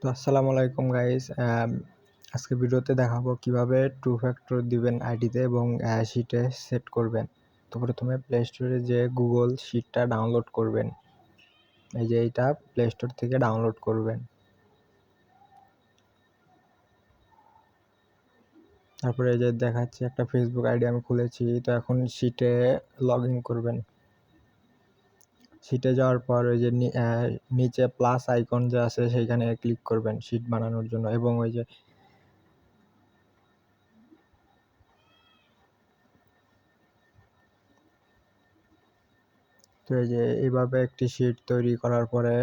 তো আসসালামু আলাইকুম গাইস আজকে ভিডিওতে দেখাবো কীভাবে টু ফ্যাক্টর দিবেন আইডিতে এবং শিটে সেট করবেন। তো প্রথমে প্লে স্টোরে যে গুগল শিটটা ডাউনলোড করবেন, এই যে এইটা প্লে স্টোর থেকে ডাউনলোড করবেন। তারপরে এই যে দেখাচ্ছি একটা ফেসবুক আইডি আমি খুলেছি, তো এখন শিটে লগ ইন করবেন। শিটে যাওয়ার পর ওই যে নিচে প্লাস আইকন যে আছে সেইখানে ক্লিক করবেন শিট বানানোর জন্য এবং ওই যে তো এই যে এইভাবে একটি শিট তৈরি করার পরে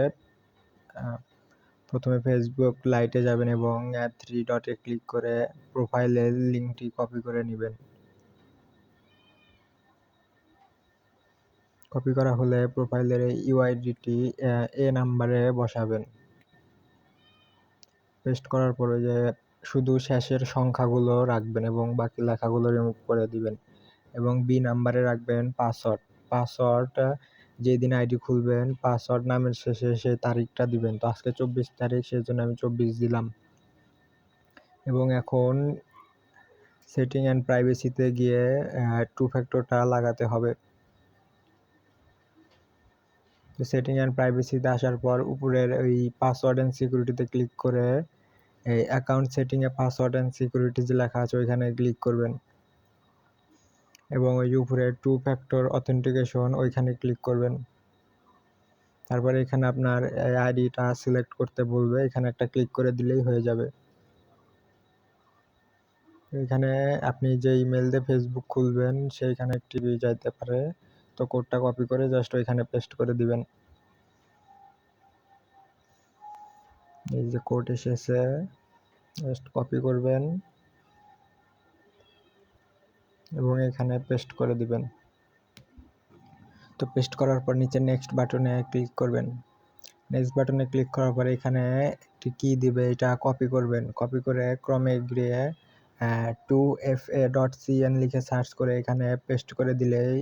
প্রথমে ফেসবুক লাইটে যাবেন এবং থ্রি ডটে ক্লিক করে প্রোফাইলের লিঙ্কটি কপি করে নেবেন। কপি করা হলে প্রোফাইলের ইউআইডিটি এ নাম্বারে বসাবেন। পেস্ট করার পরে যে শুধু শেষের সংখ্যাগুলো রাখবেন এবং বাকি লেখাগুলো রিমুভ করে দিবেন এবং বি নাম্বারে রাখবেন পাসওয়ার্ড পাসওয়ার্ড যেদিন আইডি খুলবেন পাসওয়ার্ড নামের শেষে সেই তারিখটা দিবেন। তো আজকে চব্বিশ তারিখ সেই জন্য আমি চব্বিশ দিলাম। এবং এখন সেটিং অ্যান্ড প্রাইভেসিতে গিয়ে টু ফ্যাক্টরটা লাগাতে হবে। তো সেটিং অ্যান্ড প্রাইভেসিতে আসার পর উপরের ওই পাসওয়ার্ড অ্যান্ড সিকিউরিটিতে ক্লিক করে এই অ্যাকাউন্ট সেটিংয়ে পাসওয়ার্ড অ্যান্ড সিকিউরিটি যে লেখা আছে ওইখানে ক্লিক করবেন। এবং ওই উপরে টু ফ্যাক্টর অথেন্টিকেশন ওইখানে ক্লিক করবেন। তারপরে এখানে আপনার আইডিটা সিলেক্ট করতে বলবে, এখানে একটা ক্লিক করে দিলেই হয়ে যাবে। এখানে আপনি যে ইমেল দিয়ে ফেসবুক খুলবেন, সেইখানে টিভি যাইতে পারে। তো কোডটা কপি করে জাস্ট ওইখানে পেস্ট করে দিবেন। এই যে কোড এসেছে জাস্ট কপি করবেন এবং এখানে পেস্ট করে দিবেন। তো পেস্ট করার পর নিচে নেক্সট বাটনে ক্লিক করবেন। নেক্সট বাটনে ক্লিক করার পর এখানে একটি কি দিবে, এটা কপি করবেন। কপি করে ক্রমে গিয়ে two F A dot CN লিখে সার্চ করে এখানে পেস্ট করে দিলেই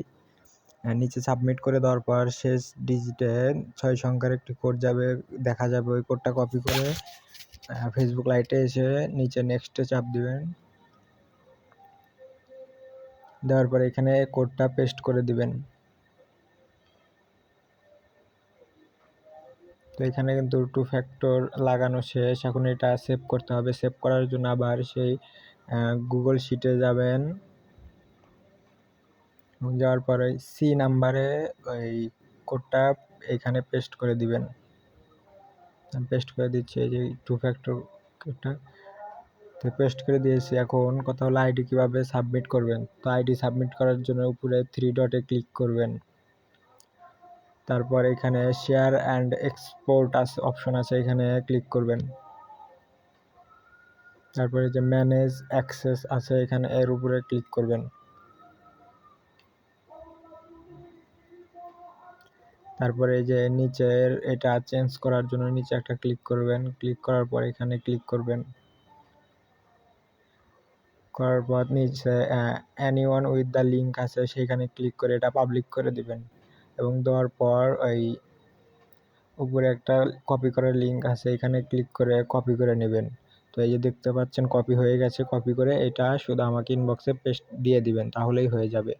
নিচে সাবমিট করে দেওয়ার পর শেষ ডিজিটে ছয় সংখ্যার একটি কোড যাবে, দেখা যাবে ওই কোডটা কপি করে ফেসবুক লাইটে এসে নিচে নেক্সটে চাপ দিবেন। দেওয়ার পরে এখানে কোডটা পেস্ট করে দিবেন। তো এখানে কিন্তু টু ফ্যাক্টর লাগানো শেষ, এখন এটা সেভ করতে হবে। সেভ করার জন্য আবার সেই গুগল শিটে যাবেন। যাওয়ার পরে সি নাম্বারে ওই কোডটা এখানে পেস্ট করে দিবেন। পেস্ট করে দিচ্ছি এই যে টু ফ্যাক্টর কোডটা তো পেস্ট করে দিয়েছি। এখন কথা হলো আইডি কীভাবে সাবমিট করবেন? তো আইডি সাবমিট করার জন্য উপরে থ্রি ডটে ক্লিক করবেন। তারপর এখানে শেয়ার অ্যান্ড এক্সপোর্ট আছে অপশন আছে, এখানে ক্লিক করবেন। তারপরে যে ম্যানেজ অ্যাক্সেস আছে, এখানে এর উপরে ক্লিক করবেন। তারপরে এই যে নিচের এটা চেঞ্জ করার জন্য নিচে একটা ক্লিক করবেন। ক্লিক করার পর এখানে ক্লিক করবেন। করার পর নিচে any one with the link আছে সেইখানে ক্লিক করে এটা পাবলিক করে দিবেন। এবং দেওয়ার পর ওই উপরে একটা কপি করার লিঙ্ক আছে, এখানে ক্লিক করে কপি করে নেবেন। তো এই যে দেখতে পাচ্ছেন কপি হয়ে গেছে কপি করে এটা শুধু আমাকে ইনবক্সে পেস্ট দিয়ে দিবেন, তাহলেই হয়ে যাবে।